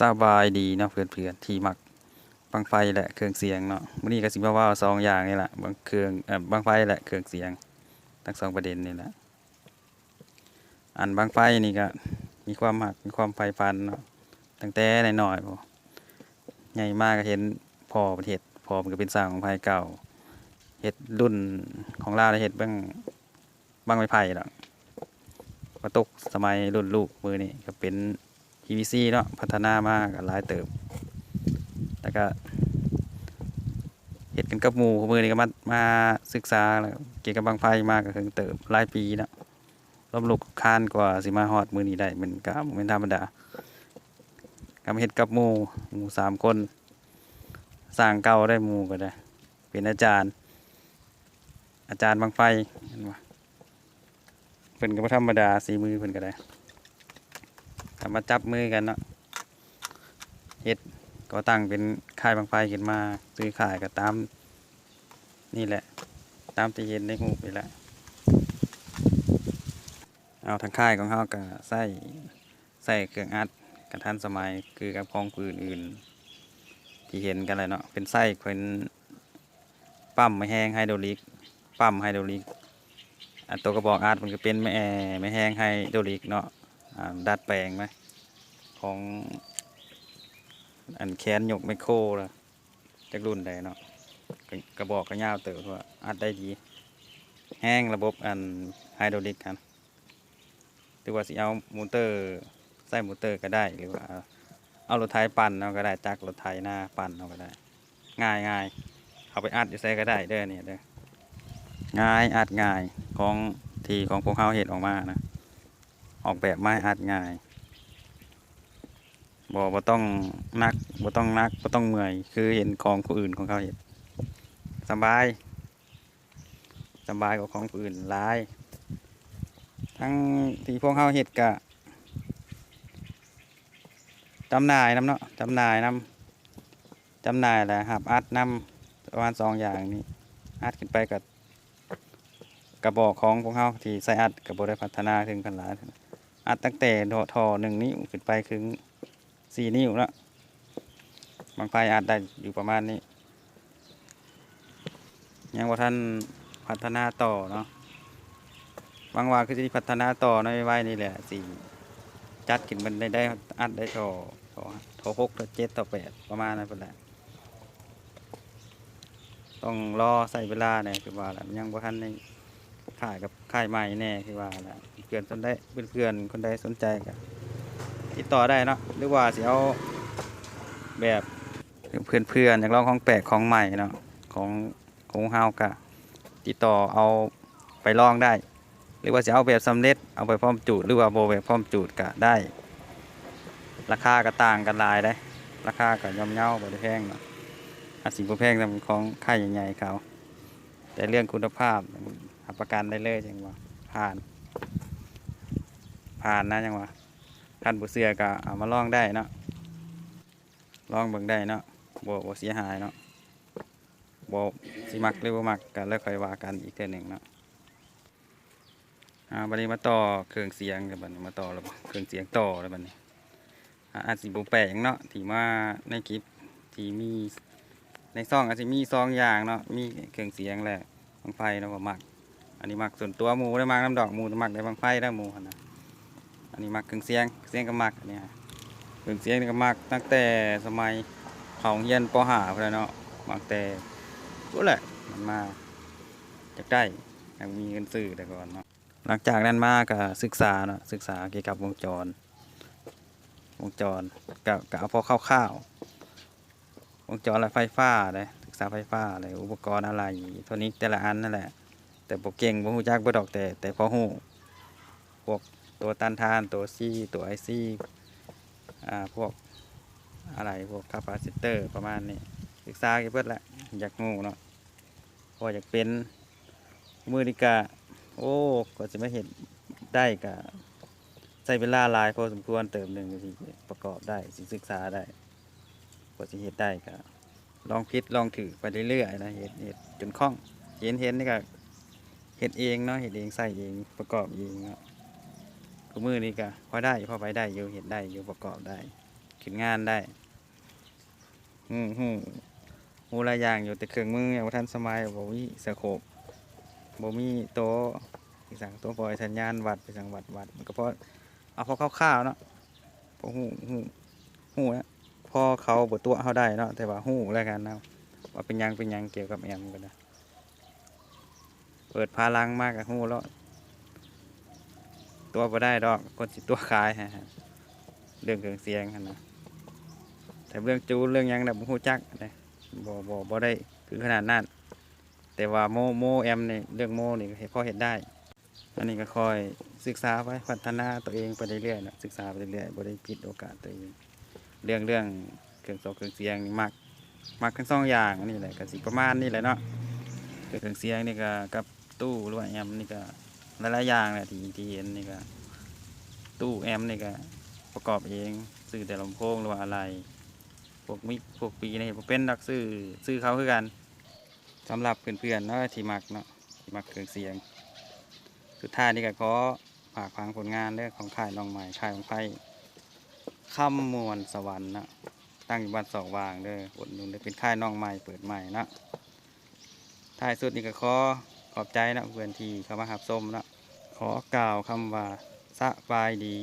สบายดีเนาะเพื่อนๆที่มักบังไฟแหละเครื่องเสียงเนาะมื้อนี้ก็สิมาว่าสองอย่างนี่แหละบางเครื่องเอ่อบังไฟแหละเครื่องเสียงทั้งสองประเด็นนี่แหละอันบังไฟนี่ก็มีความมักมีความใฝ่ฝันเนาะตั้งแต่น้อยๆพอใหญ่มากก็เห็นพอประเทศพอมันก็เป็นสร้างของไฟเก่าเฮ็ดรุ่นของลาวเฮ็ดบิ่งบังไม้ไผ่ดอกมาตกสมัยรุ่นลูกมือนี่ก็เป็น PVC เนาะพัฒนามากหลายเติบแล้วก็เฮ็ดกันกับหมู่ขมือนี่ก็มามาศึกษาแล้วเกี่ยวกับบังไฟมากก็ถึงเติบหลายปีเนาะล้มลุกคานกว่าสิมาฮอดมือนี้ได้มันก็บ่แม่นธรรมดาก็มาเฮ็ดกับหมูหมูสามคนสร้างเก่าได้หมูก็ได้ เป็นอาจารย์ อาจารย์บังไฟเห็นบ่เพิ่นก็บ่ธรรมดาสีมือเพิ่นก็ได้ กับมาจับมือกันเนาะเฮ็ดก็ตั้งเป็นค่ายบางไฟขึ้นมาซื้อขายก็ตาม นี่แหละ ตามที่เห็นในหูปแหละเอาทางค่ายของเขาก็ใส่ใส่เครื่องอัดกระทันสมัยคือกับของปืนอื่นๆที่เห็นกันเลยเนาะเป็นไส้เป็นปั๊มไม่แห้งไฮโดรลิกปั๊มไฮโดรลิกอันตัวกระบอกอัดมันก็เป็นไม่แอไม่แห้งไฮโดรลิกเนาะ ดัดแปลงไหมของอันแคนยกไมโครละจากรุ่นใดเนาะกระบอกกระยาวเติบว่าอัดได้ดี แห้งระบบอันไฮดรอลิกกันหรือว่าสิเอามอเตอร์ใส่มอเตอร์ก็ได้หรือว่าเอารถไถปั่นเอาก็ได้จักรรถไถหน้าปั่นเอาก็ได้ ง่ายง่ายเอาไปอัดอยู่ใส่ก็ได้เด้อเนี่ยเด้อง่ายอัดง่ายของทีของพวกเขาเห็ดออกมานะ ออกแบบไม้อัดง่ายบ่บ่ต้องนักบ่ต้องนักบ่ต้องเมื่อย คือเห็นของผู้อื่นของเขาเห็นสบายสบายกว่าของผู้อื่นหลาย ทั้งที่พวกเขาเห็ดกะจำนายน้ำเนาะจำนายน้ำจำนายแหละหับอัดน้ำประมาณสองอย่างนี้อัดขึ้นไปกับกระบอกของพวกเขาที่ใส่อัดกับบได้พัฒนาถึงขนาดนั้น อัดตั้งแต่ทอทอหนึ่งนิ้วขึ้นไปถึงสี่นิ้วแล้วบางไฟอัดได้อยู่ประมาณนี้ ยังว่าท่านพัฒนาต่อเนาะบางว่าคือจะพัฒนาต่อในไว้นี่แหละสี่จัดขึ้นมันได้ได้อัดได้ทอทอทอหกทอเจ็ดทอแปดประมาณนั้นเป็นแหละต้องรอใส่เวลาเนี่ยคือว่าแหละยังว่าท่านในขายกับ ขายใหม่แน่คือว่าแหละเพื่อนสนได้เพื่อนคนใดสนใจก็ติดต่อได้เนาะหรือว่าสิเอาแบบเพื่อนๆอยากลองของแปลกของใหม่เนาะของของเฮากะติดต่อเอาไปลองได้ หรือว่าจะเอาแบบสำเร็จเอาไปพร้อมจูดหรือว่าโบแบบพร้อมจูดก็ได้ ราคาก็ต่างกันหลายได้ ราคาก็ย่อมเยาบ่ได้แพงเนาะอาสิบ่แพงแต่มันของค่ายใหญ่ๆเขา แต่เรื่องคุณภาพ ประกันได้เลยจังว่าผ่าน ผ่านนะจังวะท่านผู้เสือก็เอามาลองได้เนาะลองเบิ่งได้เนาะบ่บ่เสียหายเนาะบ่สิมักหรือบ่มักก็แล้วค่อยว่ากันอีกเทื่อหนึ่งเนาะอ่าบัดนี้มาต่อเครื่องเสียงกันบัดนี้มาต่อแล้วเครื่องเสียงต่อแล้วบัดนี้อ่าอาจสิบ่แปลกเนาะที่มาในคลิปที่มีในซองอาจสิมีซองอย่างเนาะมีเครื่องเสียงแหละบังไฟเนาะบ่มัก นนี้มักส่วนตัวหมูได้มักน้ำดอกหมูมักได้บางไฟได้หมูนะอันนี้มักเครื่องเสียงเสียงก็มักอันนี้ฮะเครื่องเสียงก็มักตั้งแต่สมัยเขาเฮียนปหาพุ่นแหละเนาะมักแต่รู้แหละมันมาจากได้ยังมีเงินซื้อแต่ก่อนเนาะหลังจากนั้นมาก็ศึกษาเนาะศึกษาเกี่ยวกับวงจร วงจรกับกับเอาพอคร่าวๆวงจรและไรไฟฟ้าเลยศึกษาไฟฟ้าเลยอุปกรณ์อะไรเท่านี้แต่ละอันนั่นแหละ แต่บ่เก่งบ่ฮู้จักบ่ดอกแต่แต่พอฮู้พวกตัวต้านทานตัวซีตัวไอซีอ่าพวกอะไรพวกคาปาซิเตอร์ประมาณนี้ศึกษาเก็บเบิดแหละอยากงูเนาะพออยากเป็นมือนิกาโอ้ก็จะไม่เห็นได้กะใช้เวลาลายพอสมควรเติมหนึ่งสิประกอบได้ศึกษาได้กว่าสิเฮ็ดได้ก็ลองพิดลองถือไปเรื่อยๆนะเฮ็ดเฮ็ดจนคล่องเห็นเห็นนี่ก็ เห็ดเองเนาะเห็ดเองใส่เองประกอบเองเนาะกูมือนี่ก็พอได้พอไปได้อยู่เห็ดได้อยู่ประกอบได้ขึ้นงานได้ฮู้ฮู้ฮู้หลายอย่างอยู่แต่เครื่องมือยังบ่ทันสมัยบ่มีสโคปบ่มีโต๊ะอีสังโต๊ะปล่อยสัญญาณวัดไปสังวัดวัดมันก็เพราะเอาพอคร่าวๆเนาะพอฮู้ฮู้ฮู้นะพอเขาบ่ตัวเฮาได้เนาะแต่ว่าฮู้แล้วกันนะว่าเป็นยังเป็นยังเกี่ยวกับแอมก็ได้เปิดพาลังมากก็ฮู้แล้ว ตัวบ่ได้ดอกคนสิตัวขายฮะเรื่องเครื่องเสียงนะแต่เรื่องจูเรื่องยังน่ะบ่ฮู้จักนะบ่บ่บ่ได้คือขนาดนั้นแต่ว่าโมโมแอมนี่เรื่องโมนี่ก็เฮ็ดพอเฮ็ดได้ อันนี้ก็คอยศึกษาไปพัฒนาตัวเองไปเรื่อยๆนะศึกษาไปเรื่อยๆบ่ได้ปิดโอกาสตัวเองเรื่องเรื่องเครื่องโซเครื่องเสียงมักมักทั้งสองอย่างนนี้แหละก็สิประมาณนี้แหละเนาะเครื่องเสียงนี่ก็กับ ตู้หรือว่าแอมนี่ก็หลายๆอย่างแหละที่ที่เห็นนี่ก็ตู้แอมนี่ก็ประกอบเองซื้อแต่ลำโพงหรือว่าอะไรพวกมิพวกปีนี่ผมเป็นนักซื้อซื้อเขาคือกันสำหรับเพื่อนๆเนาะที่มักเนาะที่มักเครื่องเสียง สุดท้ายนี่ก็ขอฝากฟังผลงานเรื่องของค่ายน้องใหม่ค่ายของไพ่คำมวลสวรรค์นะตั้งอยู่บ้านสองวางเด้อบทนุ่นเป็นค่ายน้องใหม่เปิดใหม่นะท้ายสุดนี่ก็ขอ ขอบใจนะเพื่อนที่เข้ามาหับส้มนะขอกล่าวคำว่าสบายดี